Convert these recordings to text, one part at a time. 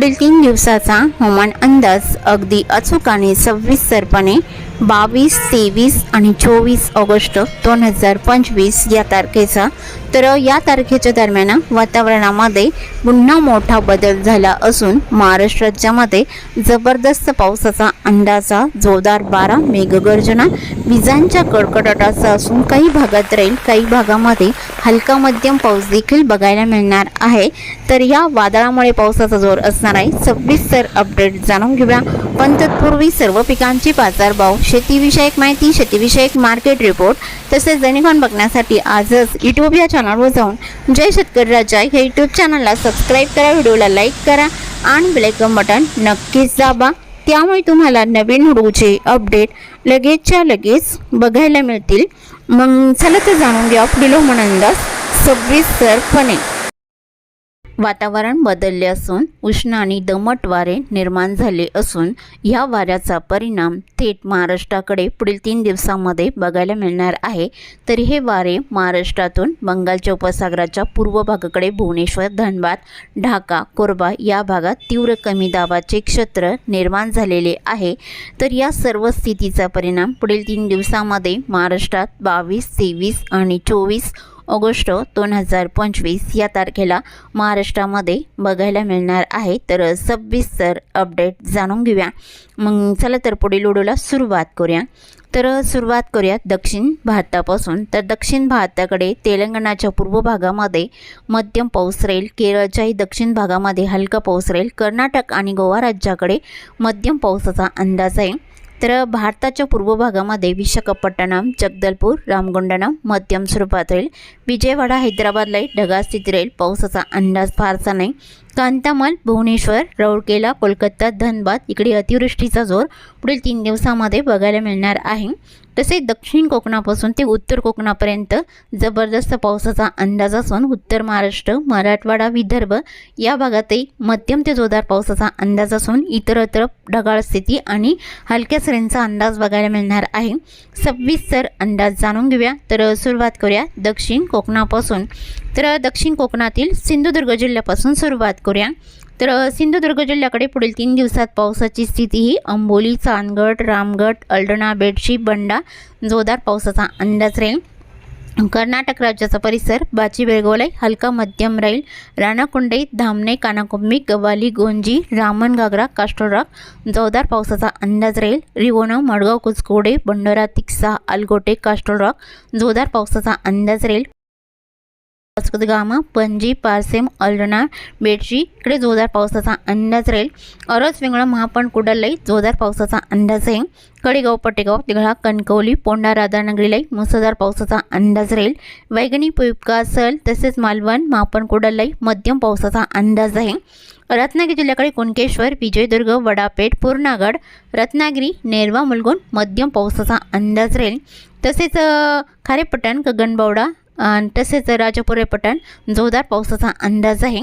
पुढील तीन दिवसाचा हवामान अंदाज अगदी अचूक आणि सविस्तरपणे बावीस तेवीस आणि चोवीस ऑगस्ट दोन हजार पंचवीस या तारखेचा. तर या तारखेच्या दरम्यान वातावरणामध्ये पुन्हा मोठा बदल झाला असून महाराष्ट्र राज्यामध्ये जबरदस्त पावसाचा अंदाजा जोरदार बारा मेघगर्जना विजांच्या कडकडाटाचा असून काही भागात राहील काही भागामध्ये हलका मध्यम पाऊस देखील बघायला मिळणार आहे. तर या वादळामुळे पावसाचा जोर असणार आहे सविस्तर अपडेट जाणून घेऊया. पण तत्पूर्वी सर्व पिकांची बाजारभाव शेतीविषयक माहिती शेतीविषयक मार्केट रिपोर्ट तसेच दैनिकॉन बघण्यासाठी आजच यूट्यूब या चॅनलवर जाऊन जय शेतकरी राजा या यूट्यूब चॅनलला सबस्क्राईब करा व्हिडिओला लाईक करा आणि बेलायकन बटन नक्कीच दाबा. त्यामुळे तुम्हाला नवीन व्हिडिओचे अपडेट लगेचच्या लगेच बघायला मिळतील. मग चला तर जाणून घ्या पुढील हवामान अंदाज सविस्तरपणे वातावरण बदलले असून उष्ण आणि दमट वारे निर्माण झाले असून ह्या वाऱ्याचा परिणाम थेट महाराष्ट्राकडे पुढील तीन दिवसांमध्ये बघायला मिळणार आहे. तरी हे वारे महाराष्ट्रातून बंगालच्या उपसागराच्या पूर्व भागाकडे भुवनेश्वर धनबाद ढाका कोरबा या भागात तीव्र कमी दाबाचे क्षेत्र निर्माण झालेले आहे. तर या सर्व स्थितीचा परिणाम पुढील तीन दिवसामध्ये महाराष्ट्रात बावीस तेवीस आणि चोवीस ऑगस्ट दोन हजार पंचवीस या तारखेला महाराष्ट्रामध्ये बघायला मिळणार आहे. तर सविस्तर अपडेट जाणून घेऊया. मग चला तर पुढील व्हिडिओला सुरुवात करूया. तर सुरुवात करूया दक्षिण भारतापासून. तर दक्षिण भारताकडे तेलंगणाच्या पूर्व भागामध्ये मध्यम पाऊस राहील. केरळच्याही दक्षिण भागामध्ये हलका पाऊस राहील. कर्नाटक आणि गोवा राज्याकडे मध्यम पावसाचा अंदाज आहे. तर भारताच्या पूर्व भागामध्ये विशाखापट्टणम जगदलपूर रामगुंडणम मध्यम स्वरूपात राहील. विजयवाडा हैदराबादलाही ढगाळ स्थिती राहील. पावसाचा अंदाज फारसा नाही. कांतामल भुवनेश्वर राऊरकेला कोलकाता धनबाद इकडे अतिवृष्टीचा जोर पुढील तीन दिवसामध्ये बघायला मिळणार आहे. तसेच दक्षिण कोकणापासून ते उत्तर कोकणापर्यंत जबरदस्त पावसाचा अंदाज असून उत्तर महाराष्ट्र मराठवाडा विदर्भ या भागातही मध्यम ते जोरदार पावसाचा अंदाज असून इतरत्र ढगाळ स्थिती आणि हलक्या सरींचा अंदाज बघायला मिळणार आहे. सविस्तर अंदाज जाणून घेऊया. तर सुरुवात करूया दक्षिण कोकणापासून. तर दक्षिण कोकणातील सिंधुदुर्ग जिल्ह्यापासून सुरुवात करूया. तर सिंधुदुर्ग जिल्ह्याकडे पुढील तीन दिवसात पावसाची स्थिती ही अंबोली चांदगड रामगड अल्डणा बेडशी बंडा जोरदार पावसाचा अंदाज राहील. कर्नाटक राज्याचा परिसर बाची बेळगोलाई हलका मध्यम राहील. राणाकुंडई धामणे कानाकुंबी गवाली गोंजी रामन घागरा कास्टोरॉक जोरदार पावसाचा अंदाज राहील. रिवोना मडगाव कुचकोडे बंडोरा तिक्सा अलगोटे कास्टोरॉक जोरदार पावसाचा अंदाज राहील. गामा पणजी पारसेम अल्डणा बेडशी. इकडे जोरदार पावसाचा अंदाज राहील. अरज वेंगळा महापण कुडालई जोरदार पावसाचा अंदाज आहे कडेगाव पटेगाव तिघळा कणकवली पोंडा राधानगरीलाई मुसळधार पावसाचा अंदाज राहील. वैगणी पुपका सल तसेच मालवण महापण कुडालई मध्यम पावसाचा अंदाज आहे रत्नागिरी जिल्ह्याकडे कुणकेश्वर विजयदुर्ग वडापेठ पूर्णागड रत्नागिरी नेरवा मुलगुण मध्यम पावसाचा अंदाज राहील. तसेच खारेपट्टण खारेपटण गगनबावडा तसेच राजापुरे पठाण जोरदार पावसाचा अंदाज आहे.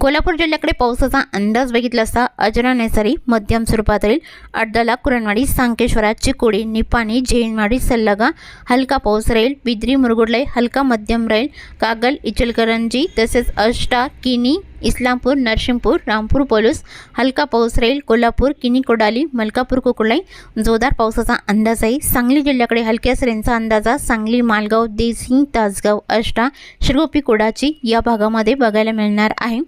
कोल्हापूर जिल्ह्याकडे पावसाचा अंदाज बघितला असता अजरा नेसरी मध्यम स्वरूपात राहील अड्डाला कुरणवाडी सांकेश्वरा चिकोडी निपाणी झेनवाडी सल्लागा हलका पाऊस राहील बिद्री मुरगुडलाई हलका मध्यम राहील कागल इचलकरंजी तसेच अष्टा किनी इस्लामपूर नरसिंहपूर रामपूर पोलूस हलका पाऊस राहील कोल्हापूर किनी कोडाली मलकापूर कुकुलाई जोरदार पावसाचा अंदाज आहे सांगली जिल्ह्याकडे हलक्या सरींचा अंदाजा सांगली मालगाव देसी तासगाव अष्टा शिरगोपी कोडाची या भागामध्ये बघायला मिळणार आहे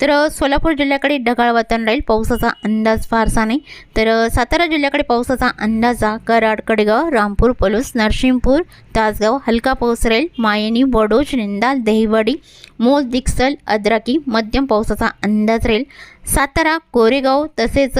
तर सोलापूर जिल्ह्याकडे ढगाळ वातावरण राहील पावसाचा अंदाज फारसा नाही तर सातारा जिल्ह्याकडे पावसाचा अंदाजा कराड कडेगाव रामपूर पलूस नरसिंहपूर तासगाव हलका पाऊस राहील मायनी बडोज निंदाल दहिवडी मोल दिक्सल अद्राकी मध्यम पावसाचा अंदाज राहील. सातारा कोरेगाव तसेच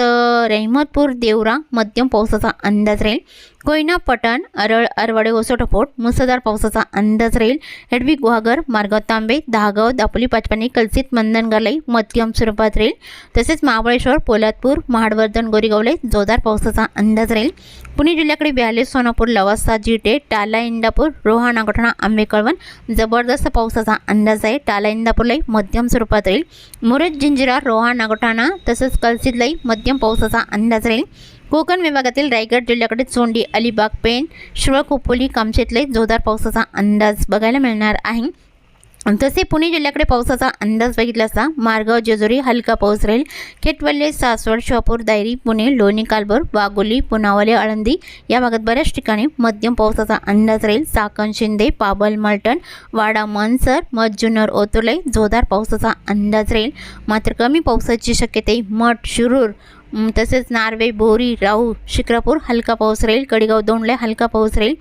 रहिमतपूर देवरा मध्यम पावसाचा अंदाज राहील. कोयना पटण अरळ अरवाडे ओसोटपोट मुसळधार पावसाचा अंदाज राहील. हेडवी गुहागर मार्गाव तांबे दहागाव दापोली पाचपाणी कलसित मंदनगालाई मध्यम स्वरूपात राहील. तसेच महाबळेश्वर पोलादपूर महाडवर्धन गोरेगावले जोरदार पावसाचा अंदाज राहील. पुणे जिल्ह्याकडे ब्याले सोनापूर लवासा जिटे टाला इंदापूर रोहा नागोठणा आंबे कळवण जबरदस्त पावसाचा अंदाज आहे. टाला इंदापूरलाही मध्यम स्वरूपात राहील. मुरज जिंजिरा रोहा नागोठाणा तसंच कलसितलाही मध्यम पावसाचा अंदाज राहील. कोकण विभागातील रायगड जिल्ह्याकडे चोंडी अलिबाग पेण शिळ खोपोली कामशेतले जोरदार पावसाचा अंदाज बघायला मिळणार आहे. तसे पुणे जिल्ह्याकडे पावसाचा अंदाज बघितला असता मारगाव जेजुरी हलका पाऊस राहील. खेटवल्ले सासवड शहापूर दायरी पुणे लोणी कालभर वाघोली पुनावले आळंदी या भागात बऱ्याच ठिकाणी मध्यम पावसाचा अंदाज राहील. चाकण शिंदे पाबल मलटण वाडा मनसर मज्जुनर ओतुले जोरदार पावसाचा अंदाज राहील. मात्र कमी पावसाची शक्यते मठ शिरूर तसेच नार्वे बोरी राहू शिक्रापूर हलका पाऊस राहील. कडेगाव दोंडला हलका पाऊस राहील.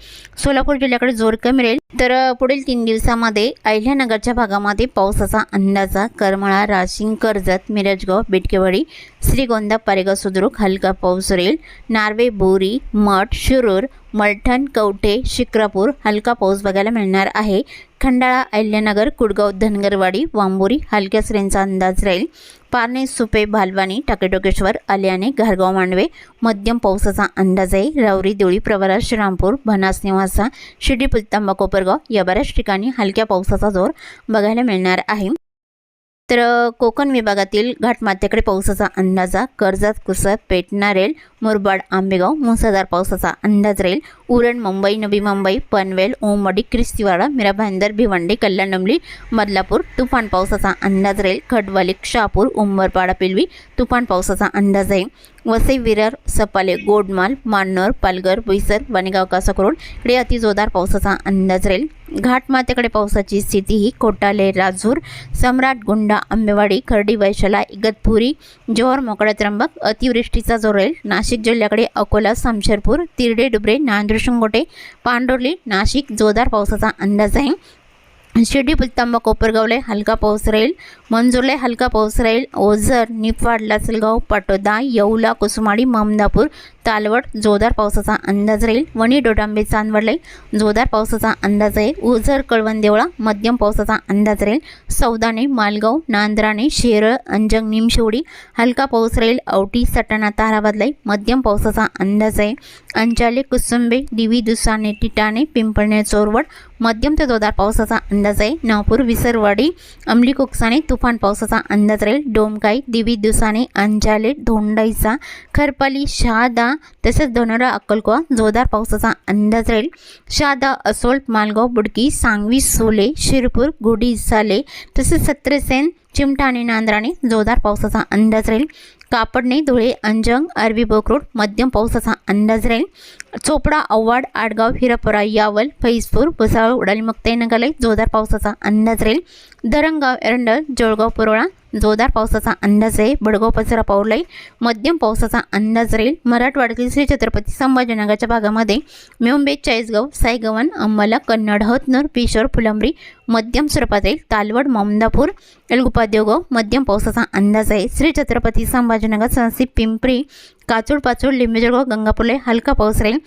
सोलापूर जिल्ह्याकडे जोर कमी राहील. तर पुढील तीन दिवसामध्ये अहिल्यानगरच्या भागामध्ये पावसाचा अंदाजा करमाळा राशिंग कर्जत मिरजगाव बिटकेवाडी श्रीगोंदा पारेगाव सुद्रुक हलका पाऊस राहील. नार्वे बोरी मठ शिरूर मलठण कवठे शिक्रापूर हलका पाऊस बघायला मिळणार आहे. खंडाळा अहिल्यानगर कुडगाव धनगरवाडी वांबोरी हलक्या सरींचा अंदाज राहील. पारणे सुपे भालवानी टाकेटोकेश्वर आल्याने घारगाव मांडवे मध्यम पावसाचा अंदाज आहे. रावरी देवळी प्रवरा श्रीरामपूर भनास निवासा शिर्डी पुलतांबा कोपरगाव या बऱ्याच ठिकाणी हलक्या पावसाचा जोर बघायला मिळणार आहे. तर कोकण विभागातील घाटमाथ्याकडे पावसाचा अंदाजा कर्जत कुसत पेठ रेल मुरबाड आंबेगाव मुसळधार पावसाचा अंदाज राहील. उरण मुंबई नवी मुंबई पनवेल ओमवाडी क्रिस्तीवाडा मीरा भाईंदर भिवंडी कल्याणवली मदलापूर तुफान पावसाचा अंदाज राहील. खडवाली शहापूर उंबरपाडा पिलवी तुफान पावसाचा अंदाज आहे. वसई विरार सपाले गोडमाल मान्नर पालघर बोईसर वनेगाव कासाकरोड. इकडे अतिजोरदार पावसाचा अंदाज राहील. घाटमातेकडे पावसाची स्थिती ही कोटाले राजूर सम्राट गुंडा आंबेवाडी खर्डी वैशाला इगतपुरी जोहर मोकळा त्र्यंबक अतिवृष्टीचा जोर राहील. नाशिक जिल्ह्याकडे अकोला समशेरपूर तिरडे डुबरे नांदूर शिंगोटे पांडुर्ली नाशिक जोरदार पावसाचा अंदाज आहे. शिर्डी पुलतांबा कोपरगावले हलका पाऊस राहील. मंजूरला हलका पाऊस राहील. ओझर निफाड लासलगाव पाटोदा येवला कुसुमाडी ममदापूर तालवड जोरदार पावसाचा अंदाज राहील. वणी डोडांबे चांदवडले जोरदार पावसाचा अंदाज आहे. उझर कळवण देवळा मध्यम पावसाचा अंदाज राहील. सौदाने मालगाव नांद्राने शेरळ अंजंग निमशेवडी हलका पाऊस राहील. औटी सटाणा ताराबादले मध्यम पावसाचा अंदाज आहे. अंचाले कुसुंबे दिवी दुसाने टिटाणे पिंपळणे चोरवड मध्यम ते जोरदार पावसाचा अंदाज आहे. नागपूर विसरवाडी अंमली कोकसाने तुफान पावसाचा अंदाज राहील. डोमकाई दिवी दुसाने अंजाले धोंडाईचा खरपाली शहादा तसेच धनोरा अक्कलकोवा जोरदार पावसाचा अंदाज राहील. शहादा असोल मालगाव बुडकी सांगवी सोले शिरपूर गुडी साले तसेच सत्रसेन चिमटा आणि नांद्राने जोरदार पावसाचा अंदाज राहील. कापडणे धुळे अंजंग अरबी बोकरोड मध्यम पावसाचा अंदाज राहील. चोपडा अव्वाड आडगाव हिरापुरा यावल फैजपूर भुसावळ उडाली मुक्ताई जोरदार पावसाचा अंदाज राहील दरंगाव एरंडल जोळगाव पुरोळा जोरदार पावसाचा अंदाज आहे बडगाव पसरा पाऊलाई मध्यम पावसाचा अंदाज राहील मराठवाड्यातील श्री छत्रपती संभाजीनगरच्या भागामध्ये मेंबे चाळीसगाव सायगवन अंबाला कन्नड हतनूर पिशोर फुलंब्री मध्यम स्वरूपात राहील तालवड ममदापूर एलगुपा देवगाव मध्यम पावसाचा अंदाज आहे श्री छत्रपती संभाजीनगर संसी पिंपरी काचूड पाचूड लिंबेजळगाव गंगापूरला हलका पाऊस राहील.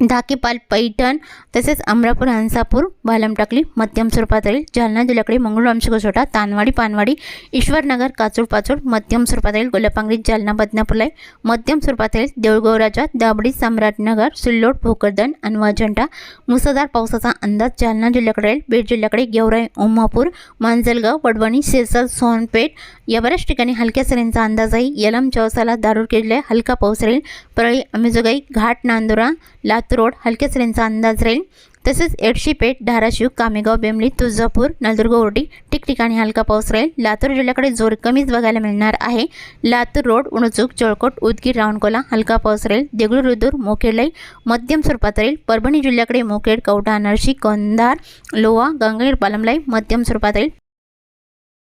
धाकेपाल पैठण तसेच अमरापूर हंसापूर बालमटाकली मध्यम स्वरूपात राहील जालना जिल्ह्याकडे मंगळूर तानवाडी पानवाडी ईश्वरनगर काचूर पाचूर मध्यम स्वरूपात राहील गोलपांगरी जालना बदनापूरला मध्यम स्वरूपात राहील देऊळगाव दाबडी सम्राटनगर सिल्लोड भोकरदन अनवाजंटा मुसळधार पावसाचा अंदाज जालना जिल्ह्याकडे राहील बीड जिल्ह्याकडे गेवराई उमापूर मांजलगाव वडवणी सिरसल सोनपेठ या बऱ्याच ठिकाणी हलक्या सरींचा अंदाज आहे यलम चौसाला दारूर किल्ले हलका पाऊस राहील परळी अमेजोगाई घाट नांदुरा लातूर रोड हलक्या सरींचा अंदाज राहील. तसेच एडशीपेठ धाराशिव कामेगाव बेमली तुळजापूर नलदुर्ग ओरडी ठिकठिकाणी हलका पाऊस राहील. लातूर जिल्ह्याकडे जोर कमीच बघायला मिळणार आहे. लातूर रोड उणचूक जळकोट उदगीर रावणकोला हलका पाऊस राहील. देगलूर रुदूर मोखेडलाई मध्यम स्वरूपात राहील. परभणी जिल्ह्याकडे मोखेड कवठा नरशी कंधार लोहा गंगाईर पालमलाई मध्यम स्वरूपात राहील.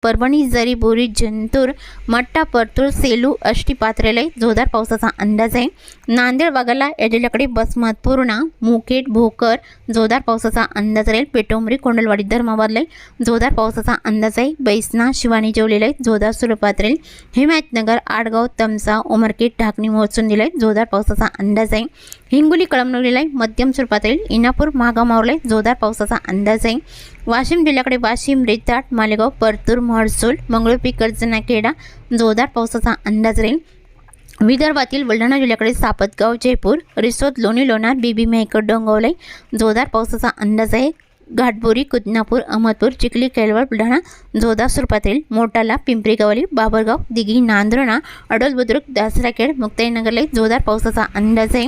परभणी जरी बोरी जंतूर मट्टा परतूर सेलू अष्टी पात्रेलय जोरदार पावसाचा अंदाज आहे. नांदेड वाघाला या बसमत पूर्णा मुकेट भोकर जोरदार पावसाचा अंदाज राहील. पेटोमरी कोंडलवाडी धर्माबादला जोरदार पावसाचा अंदाज आहे. बैसना शिवानी जेवलेला जोरदार स्वरूपात राहील. हिमायतनगर आडगाव तमसा उमरकेट ढाकणी मोहचून दिलंय जोरदार पावसाचा अंदाज आहे. हिंगोली कळमनुरीला मध्यम स्वरूपात इनापूर महागामावरला जोरदार पावसाचा अंदाज आहे. वाशिम जिल्ह्याकडे वाशिम रेताट मालेगाव परतूर महसूल मंगळूरपी कर्जनाखेडा जोरदार पावसाचा अंदाज राहील. विदर्भातील बुलढाणा जिल्ह्याकडे सापतगाव जयपूर रिसोद लोणी लोणार बीबी मेहकर डोंगवले जोरदार पावसाचा अंदाज आहे. घाटबोरी कुदनापूर अहमदपूर चिखली केळवळ बुलढाणा जोधा सुरपातील मोटाला पिंपरी गवली बाबरगाव दिघी नांदरणा अडोल बुद्रुक दासराखेड मुक्ताईनगरला जोरदार पावसाचा अंदाज आहे.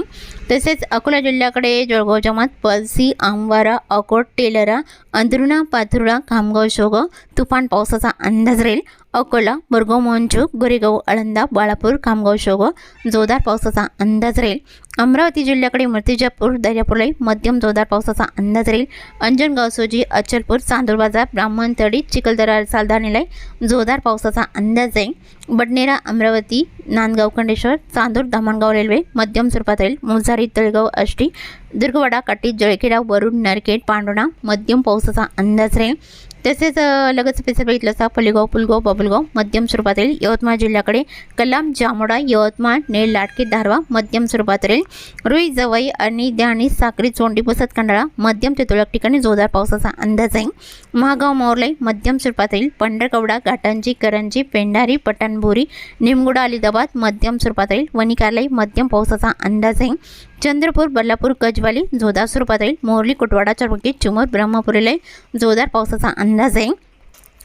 तसेच अकोला जिल्ह्याकडे जळगाव जमात पलसी आमवारा अकोट टेलरा अंदरुणा पाथरुणा खामगाव शोगाव तुफान पावसाचा अंदाज राहील. अकोला मुरगाव मोहनचूक गोरेगाव आळंदा बाळापूर खामगाव शोगाव जोरदार पावसाचा अंदाज राहील. अमरावती जिल्ह्याकडे मूर्तिजापूर दर्यापूरला मध्यम जोरदार पावसाचा अंदाज राहील. अंजनगाव सोजी अचलपूर चांदूर बाजार ब्राह्मणतडी चिखलदरा सालदानेला जोरदार पावसाचा अंदाज आहे बडनेरा अमरावती नांदगाव खंडेश्वर चांदूर धामणगाव रेल्वे मध्यम स्वरूपात राहील. मुंजारी तळगाव आष्टी दुर्गवाडा काटी जळखेडा वरुण नरखेड पांडुणा मध्यम पावसाचा अंदाज राहील. तसेच अ, लगेच पेसर बघितलं असता पल्लीगाव पुलगाव बबलगाव मध्यम स्वरूपात राहील यवतमाळ जिल्ह्याकडे कलाम जामोडा यवतमाळ नेल लाटके धारवा मध्यम स्वरूपात राहील रुई जवाई आणि द्याणी साक्री चोंडी पुसत खंडाळा मध्यम ते तुळक ठिकाणी जोरदार पावसाचा अंदाज आहे. महागाव मोरलाई मध्यम स्वरूपात राहील पंढरकवडा घाटांजी करंजी पेंढारी पठाणभोरी निमगुडा अलिदाबाद मध्यम स्वरूपात राहील वणिकारलाई मध्यम पावसाचा अंदाज आहे. चंद्रपूर बल्लापूर गजवाली जोरदार स्वरूपात राहील मोरली कुटवाडा चरमुकी चिमूर ब्रह्मपुरीला जोरदार पावसाचा अंदाज आहे.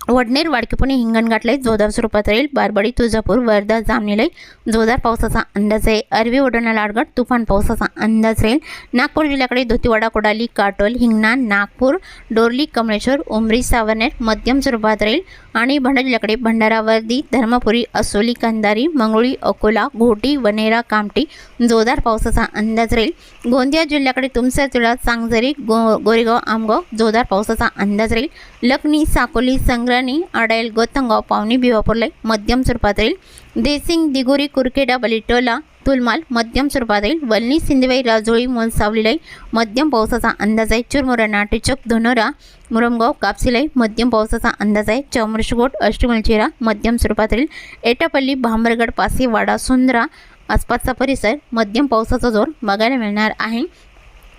वडनेर वाडकीपुणे हिंगणघाटला जोरदार स्वरूपात राहील. बारबडी तुळजापूर वर्धा जामनेला जोरदार पावसाचा अंदाज आहे. अरवी ओढणा लाडगड तुफान पावसाचा अंदाज राहील. नागपूर जिल्ह्याकडे धोतीवाडा कोडाली काटोल हिंगणा नागपूर डोरली कमळेश्वर उमरी सावनेर मध्यम स्वरूपात राहील. आणि भंडारा जिल्ह्याकडे भंडारावर्दी धर्मपुरी असोली कंधारी मंगळी अकोला घोटी वनेरा कामटी जोरदार पावसाचा अंदाज राहील. गोंदिया जिल्ह्याकडे तुमसर जिल्हा सांगझरी गो गोरेगाव आमगाव जोरदार पावसाचा अंदाज राहील. लखनी साकोली संग्राणी आडायल गोतंगाव पावनी भिवापूरला मध्यम स्वरूपात राहील देसिंग दिगोरी कुरखेडा बलिटोला तुलमाल मध्यम स्वरूपात राहील वलनी राजोळी राजोळी मोलसावलीलाई मध्यम पावसाचा अंदाज आहे. चुरमुरा नाटेचक धनोरा मुरमगाव कापसीलाई मध्यम पावसाचा अंदाज आहे. चमरशगोट अष्टमलचेरा मध्यम स्वरूपात राहील एटापल्ली भांबरगड पासेवाडा सुंदरा आसपासचा परिसर मध्यम पावसाचा जोर बघायला मिळणार आहे.